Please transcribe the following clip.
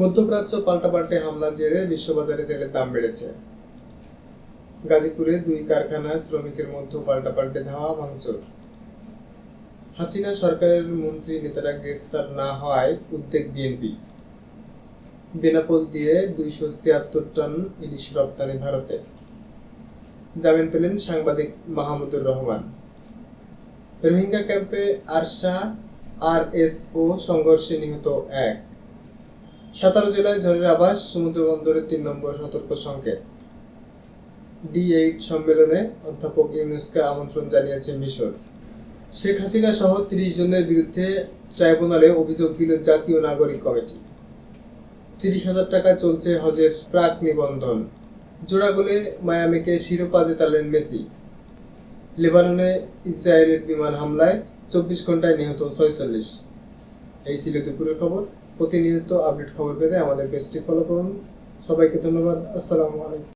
মধ্যপ্রাচ্য পাল্টাপাল্টে হামলার জেরে বিশ্ববাজারে তেলের দাম বেড়েছে। গাজীপুরে দুই কারখানায় শ্রমিকের মধ্যে পাল্টাপাল্টে ধাওয়া ভাঙচুর। হাসিনা সরকারের মন্ত্রী নেতারা গ্রেফতার না হওয়ায় উদ্বেগ বিএনপি। বেনাপোল দিয়ে দুইশো ছিয়াত্তর টন ইলিশ রপ্তানি ভারতে। জামিন পেলেন সাংবাদিক মাহমুদুর রহমান। রোহিঙ্গা ক্যাম্পে আরশা আর এস ও সংঘর্ষে নিহত এক। সাতারো জেলায় ঝড়ের আবাস সমুদ্র বন্দরের তিন নম্বর সতর্ক সংকেত। ডি এইট সম্মেলনে অধ্যাপক ইউনুসকে আমন্ত্রণ জানিয়েছে মিশর। শেখ হাসিনা সহ তিরিশ জনের বিরুদ্ধে ট্রাইব্যুনালে অভিযোগ দিল জাতীয় নাগরিক কমিটি। তিরিশ হাজার টাকায় চলছে হজের প্রাক নিবন্ধন। জোড়া গোলে মায়ামিকে শিরোপা জেতালেন মেসি। লেবাননে ইসরায়েলের বিমান হামলায় চব্বিশ ঘন্টায় নিহত ছয়চল্লিশ। এই ছিল দুপুরের খবর। প্রতিনিয়ত আপডেট খবর পেতে আমাদের পেজটি ফলো করুন। সবাইকে ধন্যবাদ। আসসালামু আলাইকুম।